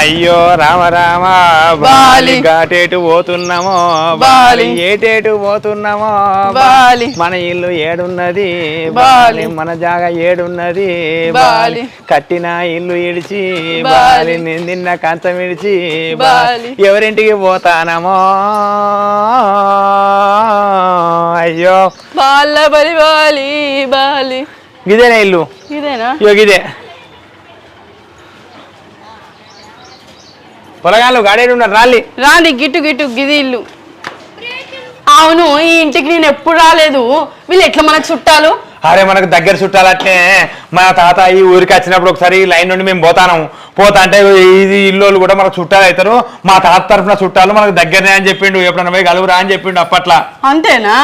అయ్యో రామ రామ బాలి. ఘాటేటు పోతున్నామో బాలి. ఏటేటు పోతున్నామో బాలి. మన ఇల్లు ఏడున్నది బాలి. మన జాగ ఏడున్నది బాలి. కట్టిన ఇల్లు ఇడిచి బాలి. నిన్న కంచం ఇడిచి బాలి. ఎవరింటికి పోతానమో అయ్యో బాల బలి బాలి బాలి గిదేనా ఇల్లు ఇదేనా ఇగో పొలగాళ్ళు గాడేడు ఉన్నారు రాలి రాండి గిట్టు గిట్టు గిది ఇల్లు. అవును ఈ ఇంటికి నేను ఎప్పుడు రాలేదు. వీళ్ళు ఎట్లా మనకు చుట్టాలు? అరే మనకు దగ్గర చుట్టాలట్నే మా తాత ఈ ఊరికి వచ్చినప్పుడు ఒకసారి లైన్ నుండి మేము పోతాను. పోతా అంటే ఇది ఇల్లు కూడా మనకు చుట్టాలు అవుతారు. మా తాత తరఫున చుట్టాలు మనకు దగ్గరనే అని చెప్పిండు. ఎప్పుడన్నా పోయి కలువురా అని చెప్పిండు అప్పట్లా. అంతేనా.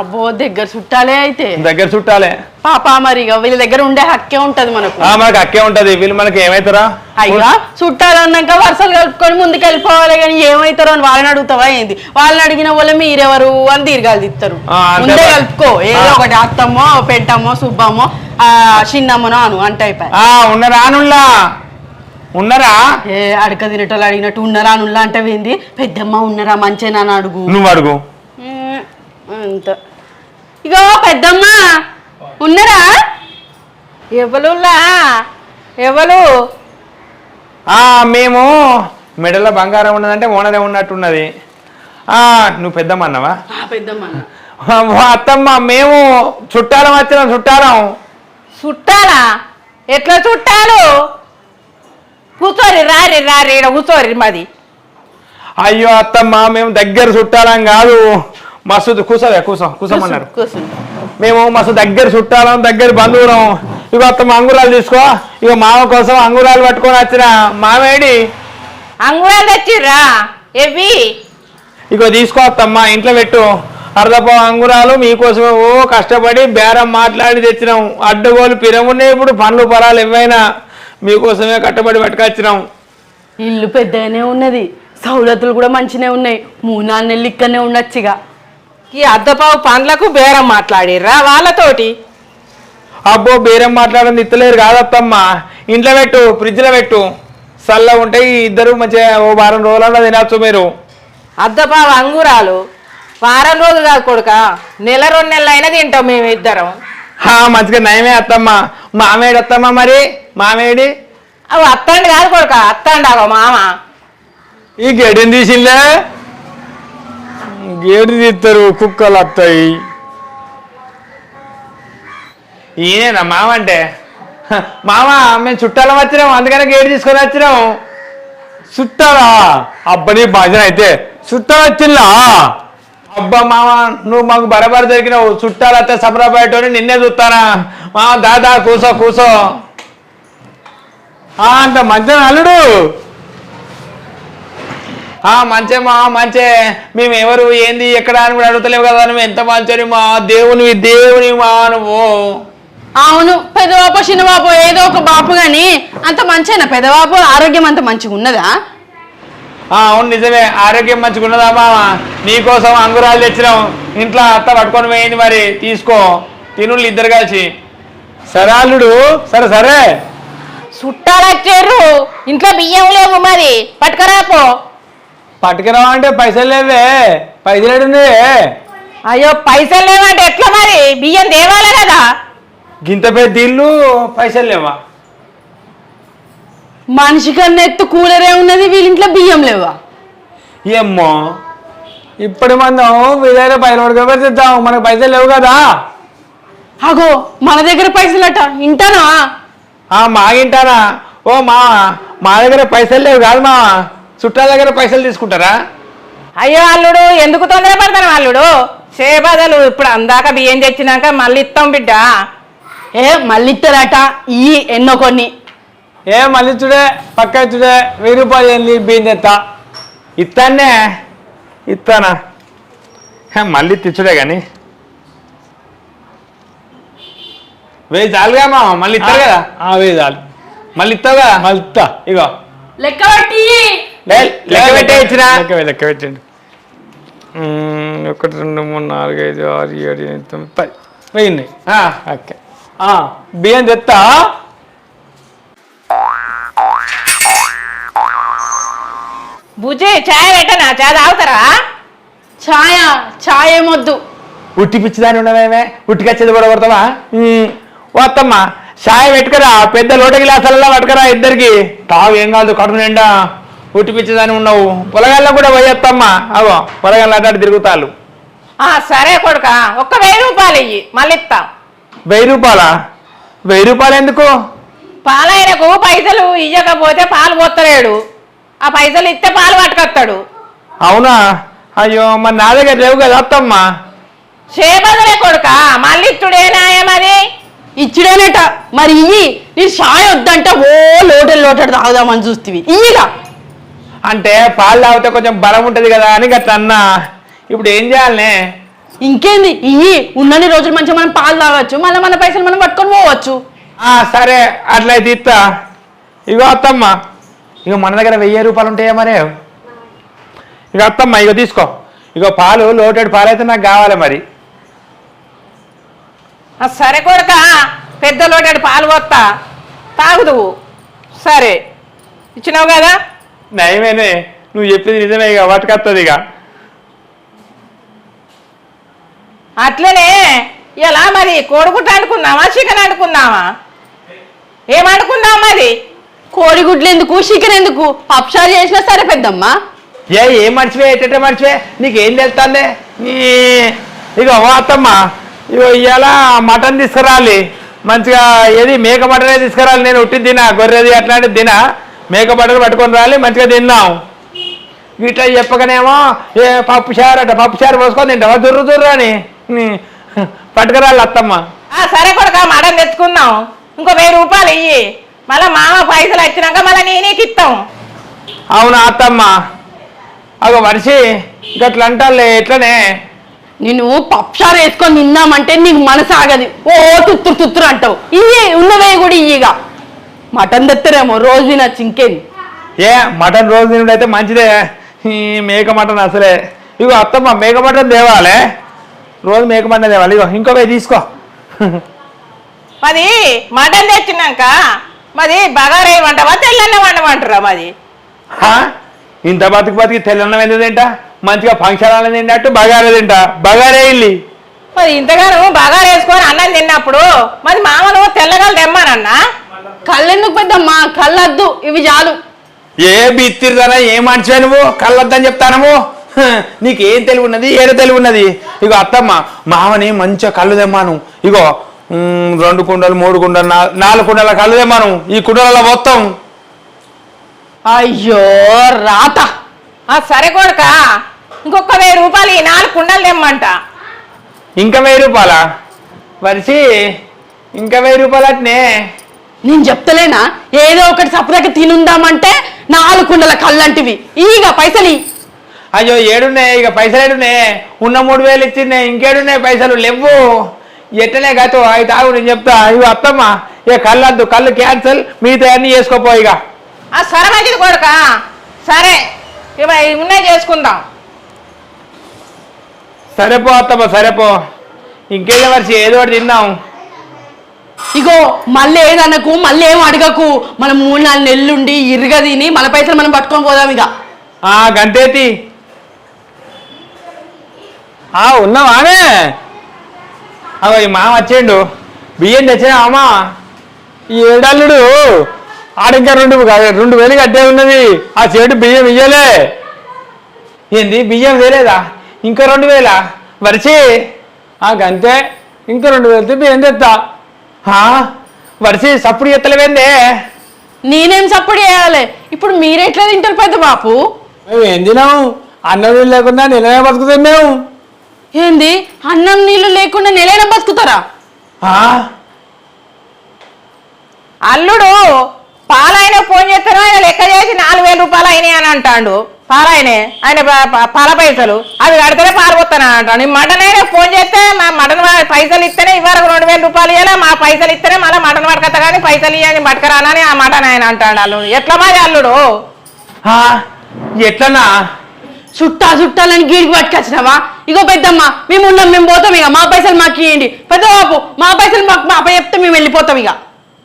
అబ్బో దగ్గర చుట్టాలే అయితే. దగ్గర చుట్టాలే. పాప మరి వీళ్ళ దగ్గర ఉండే హక్కే ఉంటది మనకు. మనకు అక్కే ఉంటది. వీళ్ళు మనకి ఏమైతారా? అయ్యా చుట్టాలు అన్నాక వరుసలు కలుపుకొని ముందుకు వెళ్ళిపోవాలి కానీ ఏమవుతారో అని వాళ్ళని అడుగుతావా ఏంది? వాళ్ళని అడిగిన వాళ్ళు మీరెవరు అని దీర్ఘాలు తిస్తారు అంతే ముందే. కలుపుకో. ఏదో. ఒకటి అత్తమ్మో పెంటమ్మో సుబ్బమ్మో ఆ, చిన్నమ్మనో అను అంటే ఉన్నరా అనుల్లా ఉన్నరా? ఏ అడక తినేటోళ్ళు అడిగినట్టు ఉన్నారా అనుల్లా అంటే ఏంది? పెద్దమ్మ ఉన్నారా మంచేనా అని అడుగు. నువ్వు అడుగు. అంత. ఇగో పెద్దమ్మ ఉన్నారా? ఎవరులా ఎవరు ఆ మేము మెడలో బంగారం ఉన్నదంటే ఓనరే ఉన్నట్టున్నది. నువ్వు పెద్దమ్మ అన్నవా? పెద్దమ్మ అత్తమ్మ మేము చుట్టాలం వచ్చినాం చుట్టాలం. చుట్టాలా? ఎట్లా చుట్టాలు? కూర్చోరి రారి రారి ఈడ కూర్చోరి మాది. అయ్యో అత్తమ్మ మేము దగ్గర చుట్టాలం కాదు. మస్తు కూసవే కూసో కూసోమన్నారు. కూర్చుని మేము మస్తు దగ్గర చుట్టాలం దగ్గర బంధువులం. ఇక అత్తమ్మ అంగురాలు తీసుకో. ఇక మామ కోసం అంగురాలు పట్టుకొని వచ్చిన మామేడి. అంగుళాలు తెచ్చిర్రా? ఎవి ఇగో తీసుకో అత్తమ్మ ఇంట్లో పెట్టు. అర్ధపో అంగురాలు మీకోసమే ఓ కష్టపడి బేరం మాట్లాడి తెచ్చినాం. అడ్డగోలు పిరమున్నాయి ఇప్పుడు పండ్లు పొలాలు ఏవైనా మీకోసమే కట్టబడి పట్టుకొచ్చినాం ఇల్లు పెద్దగానే ఉన్నది. సౌలతులు కూడా మంచినే ఉన్నాయి. మూడు నాలుగు నెలలు ఇక్కడనే ఉండొచ్చుగా. ఈ అద్దపావు పండ్లకు బేరం మాట్లాడిర్రా వాళ్ళతోటి? అబ్బో బేరం మాట్లాడడం ఇత్తలేరు కాదత్తమ్మ. ఇంట్లో పెట్టు ఫ్రిడ్జ్లో పెట్టు. చల్లగా ఉంటాయి ఇద్దరు మంచిగా ఓ వారం రోజులన్నా తినచ్చు మీరు. అద్దపావు అంగురాలు వారం రోజులు కాదు కొడుక. నెల రెండు నెలలు అయినా తింటాం మేము ఇద్దరం. హా, మంచిగా నయమే అత్తమ్మ. మామేడి అత్తమ్మ మరి? మామేడి? అవి అత్తండి కాదు కొడుక. అత్తండి అగో మామ. ఈ గేడెని తీసిందే గేడు తీస్తారు కుక్కలు వస్తాయి ఈయనేనా మామ అంటే? హ, మామ మేము చుట్టాలం వచ్చినాం అందుకనే గేడు తీసుకొని వచ్చినాం. చుట్టాలా? అబ్బని భజన అయితే. చుట్టాలు వచ్చిందా అబ్బా మామ నువ్వు మాకు బరబర దొరికినావు. చుట్టాలతే వస్తే సబరా నిన్నే చూస్తానా? మా దాదా కూసో కూసో. ఆ, అంత మంచి అల్లుడు. ఆ మంచే మా మంచే. మేము ఎవరు ఏంది ఎక్కడ అని కూడా అడుగుతలేవు కదా నువ్వు ఎంత మంచోని మా దేవుని దేవుని మా నువ్వు. అవును పెదవాపు చిన్నబాపు ఏదో ఒక బాపు గాని అంత మంచేనా? పెదవాపు ఆరోగ్యం అంత మంచిగా ఉన్నదా అవును నిజమే. ఆరోగ్యం మంచిగా ఉన్నదా మామ? నీకోసం అంగురాలు తెచ్చినాం. ఇంట్లో అత్త పట్టుకొని పోయింది మరి. తీసుకో. తినుళ్ళు ఇద్దరు కలిసి. సరే అల్లుడు సరే సరే. చుట్టాలు వచ్చారు ఇంట్లో బియ్యం లేవు మరి. పట్టుకరాపో. పట్టుకురావా అంటే పైసలు లేవే. పైసలు అయ్యో పైసలు లేవంటే ఎట్లా మరి? బియ్యం తేవాలి కదా. గింత పెద్ద ఇల్లు పైసలు లేవా? మనిషి కన్నా ఎత్తు కూలరే ఉన్నది వీళ్ళ ఇంట్లో బియ్యం లేవా? ఏమ్మో ఇప్పటి మందం మీ దగ్గర పైన తెద్దాం? మనకు పైసలు లేవు కదా. అగో మన దగ్గర పైసలట ఇంటానా? ఆ మాగింటానా ఓ మా మా దగ్గర పైసలు లేవు కాదు మా. చుట్టాల దగ్గర పైసలు తీసుకుంటారా? అయ్యో అల్లుడు ఎందుకు తొందరపడతాను అల్లుడు? చేబదలు ఇప్పుడు అందాక బియ్యం తెచ్చినాక మళ్ళీ ఇస్తాం బిడ్డ. ఏ మళ్ళీ ఇస్తారట ఈ ఎన్నో కొన్ని. ఏ మళ్ళీ చూడే పక్క చూడే వెయ్యి రూపాయలు ఏంది బియ్యం తెస్తా ఇస్తానే ఇస్తానా హే, మళ్ళీ తెచ్చుడే కానీ వెయ్యి చాలుగా మా మళ్ళీ ఇస్తారు కదా? వెయ్యి చాలు. మళ్ళీ ఇస్తావు కదా? మళ్ళీ ఇస్తా. ఇగో. లెక్క పెట్టి. లెక్క పెట్టే ఇచ్చినా. లెక్క పెట్టు, లెక్క పెట్టండి మ్మ్, ఒకటి రెండు మూడు నాలుగు ఐదు ఆరు ఏడు ఎనిమిది తొమ్మిది పది. వెయ్యి ఆ, ఓకే. ఆ, బియ్యం తెస్తా బుజ్జి చాయ్ పెట్టనా? చాయ్ తాగుతారా? ఛాయ ఛాయ ఏమొద్దు. ఉట్టి పిచ్చిదాని ఉండవేమే ఉట్టికొచ్చేది కూడా కొడతావా? వస్తమ్మా చాయ్ పెట్టుకరా పెద్ద లోట గిలాసాలలో పట్టుకరా ఇద్దరికి. తావు ఏం కాదు కడుపు నిండా. ఉట్టి పిచ్చిదాని ఉన్నావు. పొలగాల్లో కూడా పోయేత్తమ్మా అవో పొలగాళ్ళు అడ్డాడు తిరుగుతాళ్ళు. ఆ సరే కొడుక ఒక్క వెయ్యి రూపాయలు ఇయ్యి మళ్ళీ ఇస్తాం. వెయ్యి రూపాయలా? వెయ్యి రూపాయలు ఎందుకు? పాలైనకు పైసలు ఇయ్యకపోతే పాలు పోత్తలేడు ఆ పైసలు ఇస్తే పాలు పట్టుకొస్తాడు. అవునా? అయ్యో మరి నా దగ్గర లేవు కదా అత్తమ్మా. చేపదలే కొడుక మళ్ళీ ఇచ్చుడే న్యాయం అది. ఇచ్చిడేనట. మరి ఇయ్యి నేను ఛాయ్ వద్దంటే ఓ లోటెల్ లోటెడ్ తాగుదామని చూస్తీవి. ఇయ్యిగా అంటే పాలు తాగితే కొంచెం బలం ఉంటది కదా అని గట్లా అన్నా ఇప్పుడు ఏం చేయాలనే? ఇంకేంది? ఇయ్యి ఉన్నన్ని రోజులు మంచిగా మనం పాలు తాగొచ్చు మళ్ళీ మన పైసలు మనం పట్టుకొని పోవచ్చు. ఆ, సరే అట్లయితే ఇస్తా ఇగో అత్తమ్మ. ఇగో మన దగ్గర వెయ్యి రూపాయలు ఉంటాయా మరే? ఇక అత్తమ్మ ఇగో తీసుకో. ఇగో పాలు లోటెడ్ పాలు అయితే నాకు కావాలి మరి. సరే కొడుక పెద్ద లోటాడు పాలు పోత్తా. తాగుదువు సరే. ఇచ్చినావు కదా? నయమేనే నువ్వు చెప్పింది నిజమే ఇక వాటికత్తది ఇక అట్లనే ఇలా మరి? కోడిగుడ్డు అనుకున్నావా చికెన్ అనుకున్నావా ఏమనుకున్నావు మరి? కోడిగుడ్లు ఎందుకు చికెన్ ఎందుకు? పప్షాలు చేసినా సరే పెద్దమ్మ. ఏ ఏం మర్చిపోయా ఎట్ట మర్చిపోయా నీకేం తెలుస్తుంది? ఇగో ఓ అత్తమ్మ ఇగో ఇవాళ మటన్ తీసుకురాలి. మంచిగా ఏది మేక మటనే తీసుకురాలి. నేను ఉట్టి తినా గొర్రెది అట్లాంటిది తినా మేక మటన్ పట్టుకొని రాలి మంచిగా తిన్నాం. ఇట్లా చెప్పకనేమో ఏ పప్పు చారు అట పప్పు చారు పోసుకొని తింటావా? దుర్రు దుర్రు అని. నీ, పట్టుకురాలి అత్తమ్మ. ఆ సరే కొడుక మటన్ తెచ్చుకుందాం. ఇంకో వెయ్యి రూపాయలు ఇయ్యి. మళ్ళీ మామ పైసలు వచ్చినాక మళ్ళీ నేనేకి ఇస్తాం అవునా అత్తమ్మ? అగో మనిషి గట్ల అంటాలే ఎట్లనే? నేను పప్షాలు వేసుకొని తిందామంటే నీకు మనసు ఆగది. ఓ తుత్తురు తుత్తురు అంటావు. ఇయ్యే ఉన్నవే కూడా ఇయ్యగా. మటన్ తెత్తరేమో రోజు తినచ్చు ఇంకేంది ఏ మటన్ రోజు తినడం అయితే మంచిదే. ఈ మేక మటన్ అసలే. ఇగో అత్తమ్మ మేక మటన్ తేవాలే. రోజు మేక మటన్ తేవాలి. ఇగో ఇంకో వెయ్యి తీసుకో. మరి మటన్ తెచ్చినాక మరి బగారా ఏమంటావా తెల్లన్న వండమంటారా మరి హా? ఇంత బతుకు బతికి తెల్లన్నం ఎందుకు తింటా? మంచిగా ఫంక్షన్ అన్నది తింటట్టు బగారే తింటా. బగారే ఇల్లి. మరి ఇంతగాను బగారా వేసుకొని అన్నం తిన్నప్పుడు మరి మామను తెల్లగలు తెమ్మానన్నా? కళ్ళెందుకు పెద్దమ్మ? కళ్ళద్దు. ఇవి చాలు. ఏ బిత్తిరిదానా ఏ మనిషివే నువ్వు? కళ్ళొద్దని చెప్తానము? హ, నీకేం తెలివి ఉన్నది? ఏడు తెలివి ఉన్నది? ఇగో అత్తమ్మ మామని మంచిగా కళ్ళు తెమ్మాను. ఇగో రెండు కుండలు మూడు కుండలు నాలుగు కుండల కళ్ళు తెమ్మాను ఈ కుండలలో మొత్తం. అయ్యో రాత. ఆ సరే కొడుక. ఇంకొక వెయ్యి రూపాయలు ఈ నాలుగు కుండలు తెమ్మంట. ఇంకా వెయ్యి రూపాయలా? వరిసి ఇంకా వెయ్యి రూపాయలు అట్నే. నేను చెప్తలేనా? ఏదో ఒకటి సపరేట్గా తినుందామంటే నాలుగు కుండల కళ్ళంటివి. ఈగ పైసలు. అయ్యో ఏడున్నాయి. ఇక పైసలు ఏడున్నాయి. ఉన్న మూడు వేలు ఇచ్చిన్నాయి ఇంకేడున్నాయి పైసలు? లేవు ఎట్టనే గతో అవి తాగు నేను చెప్తా. ఇవి అత్తమ్మ ఇక కళ్ళు వద్దు కళ్ళు క్యాన్సల్ మిగతా అన్ని చేసుకోపో ఇక ఆ సరే మంచిది కొడుక. సరే ఇవ ఉన్నాయి చేసుకుందాం. సరేపో అత్తమ్మ సరేపో. ఇంకేదో వరిసి ఏదో ఒకటి తిందాం. ఇగో మళ్ళీ ఏదనకు మళ్ళీ ఏం అడగకు. మనం మూడు నాలుగు నెలలుండి ఇరుగ తిని మన పైసలు మనం పట్టుకొని పోదాం ఇక ఆ గంటేతి ఆ ఉన్నావానే అవ ఈ మామ వచ్చిండు బియ్యం తెచ్చినా అమ్మా ఈ ఏడల్లుడు ఆడింకా రెండు రెండు వేలు కట్టే ఉన్నది. ఆ చెడు బియ్యం ఇయ్యలే. ఏంది బియ్యం వేలేదా? ఇంకా రెండు వేలా? వరిచి? ఆ గంతే. ఇంకా రెండు వేలతో బియ్యం తెస్తా ఆ, వరిసి సప్పుడు ఎత్తలేవేందే నేనేం సపోర్ట్ చేయాలి ఇప్పుడు మీరెట్లా తింటారు పెద్ద బాపు? మేము ఏం తినాము? అన్నం లేకుండా నిలవే బతుకుతాం మేము. ఏంది? అన్నం నీళ్ళు లేకుండా నెలైనా బతుకుతారా? ఆ? అల్లుడు పాలైన ఫోన్ చేస్తాను ఆయన లెక్క చేసి నాలుగు వేల రూపాయలు అయినాయి అని అంటాడు. పాలైనే ఆయన పాల పైసలు. అవి కడితేనే పాలు పోతాను అంటాడు. మటన్ అయినా ఫోన్ చేస్తే మా మటన్ పైసలు ఇస్తేనే ఇవ్వరకు రెండు వేల రూపాయలు ఇవ్వాలి మా పైసలు ఇస్తేనే మళ్ళీ మటన్ పడకత్త కానీ పైసలు ఇవ్వని పట్టుకరానని ఆ మటన్ ఆయన అంటాడు అల్లుడు. ఎట్లా మరి అల్లుడు? ఎట్లనా చుట్టా చుట్టాలని గీడికి పట్టుకొచ్చినావా? ఇగో పెద్దమ్మ మేము ఉన్నాం మేము పోతాం ఇక మా పైసలు మాకు ఇవ్వండి పెద్ద బాపు మా పైసలు మాకు మా అప్ప చెప్తే మేము వెళ్ళిపోతాం ఇక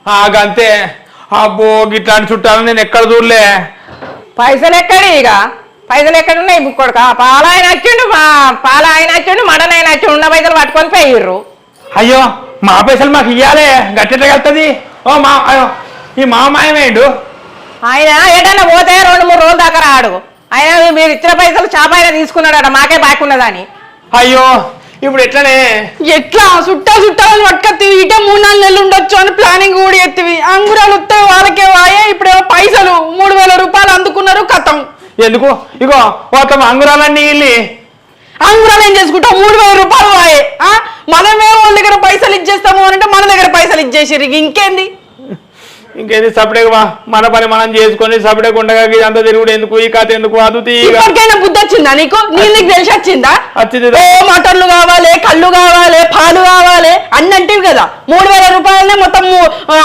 ఆ గంతే అబ్బో గిట్లాంటి చుట్టాలు నేను ఎక్కడ చూడలే. పైసలు ఎక్కడి ఇక పైసలు ఎక్కడ ఉన్నాయి బుక్కొడుక పాల ఆయన వచ్చిండు మా పాల ఆయన వచ్చిండు మటన్ ఆయన వచ్చి ఉన్న పైసలు పట్టుకొని పోయిర్రు. అయ్యో మా పైసలు మాకు ఇయ్యాలే. గట్టెట్లా వెళ్తుంది? ఓ మా అయ్యో ఈ మా మాయమేండు ఆయన ఏదైనా పోతే రెండు మూడు రోజుల దాకా రాడు. ఆయన మీరు ఇచ్చిన పైసలు చేప ఆయన తీసుకున్నాడట మాకే బాకీ ఉన్నదని అయ్యో ఇప్పుడు ఎట్లనే? ఎట్లా? చుట్టా చుట్టాలని పట్టుకొత్తివి. ఇటే మూడు నాలుగు నెలలు ఉండొచ్చు అని ప్లానింగ్ కూడా ఎత్తివి. అంగురాలు వస్తే వాళ్ళకే వాయే. ఇప్పుడేమో పైసలు మూడు వేల రూపాయలు అందుకున్నారు కథం. ఎందుకు? ఇగో మొత్తం అంగురాలన్నీ ఇల్లి. అంగురాలు ఏం చేసుకుంటాం మూడు వేల రూపాయలు వాయే. ఆ? మనమే వాళ్ళ దగ్గర పైసలు ఇచ్చేస్తాము అని అంటే మన దగ్గర పైసలు ఇచ్చేసిర్రు. ఇంకేంది? ఇంకేది సపరేట్ వా? మన పని మనం చేసుకొని సపరేట్ ఉండగా అంత తిరుగుడు ఎందుకు? ఈ కథ ఎందుకు? అదుతి ఇప్పటికైనా బుద్ధి వచ్చిందా నీకు? నీకు తెలిసి వచ్చిందా? వచ్చింది ఓ మటన్లు కావాలి కళ్ళు కావాలి పాలు కావాలి అన్ని అంటివి కదా. మూడు వేల రూపాయలనే మొత్తం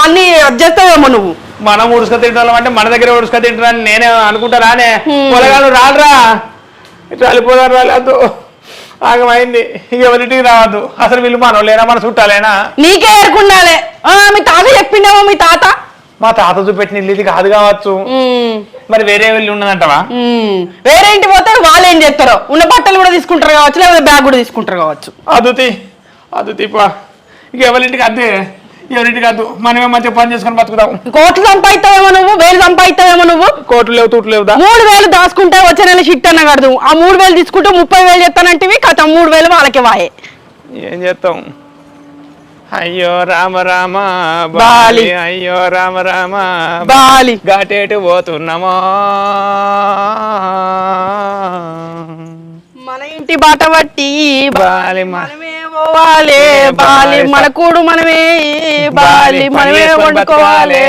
అన్ని చేస్తావేమో నువ్వు? మనం ఉడుసుక తింటాం అంటే మన దగ్గర ఉడుసుక తింటారని నేనే అనుకుంటారానే. పొలగాడు రాడురా ఇట్లా వెళ్ళిపోదారు రాలేదు ఆగమైంది. ఇక ఎవరింటికి రావద్దు. అసలు వీళ్ళు మనం లేనా మన చుట్టాలేనా? నీకే ఏరుకుండాలే మీ తాత చెప్పిండేమో మీ తాత. మా తాత చూపెట్టిన ఇల్లు ఇది కాదు కావచ్చు. మరి వేరే వెళ్ళి ఉన్నదంటవా? ఉమ్. వేరే ఇంటి పోతే వాళ్ళు ఏం చేస్తారో? ఉన్న బట్టలు కూడా తీసుకుంటారు కావచ్చు లేదా బ్యాగ్ కూడా తీసుకుంటారు కావచ్చు. అదుతి అదుతి పా. ఇక ఎవరింటికి అద్దే? ఎవరింటికి అద్దు? మనమే మంచిగా పని చేసుకొని బతుకుదాం. కోట్లు సంపాదిస్తావేమో నువ్వు? వేలు సంపాదిస్తావేమో నువ్వు? కోట్లు లేవు తూట్లు లేవుదా? మూడు వేలు దాచుకుంటే వచ్చే నెల షిట్ అన్న కడదు ఆ మూడు వేలు తీసుకుంటే ముప్పై వేలు చెప్తానంటివి కథ మూడు వేలు వాళ్ళకి వాయే. ఏం చేస్తాం? అయ్యో రామ రామ బాలి. అయ్యో రామ రామ బాలి. ఘాటేటు పోతున్నామో? మన ఇంటి బాట బట్టి బాలి మనమే పోవాలి. బాలి మన కూడు మనమే. బాలి మనమే వండుకోవాలి.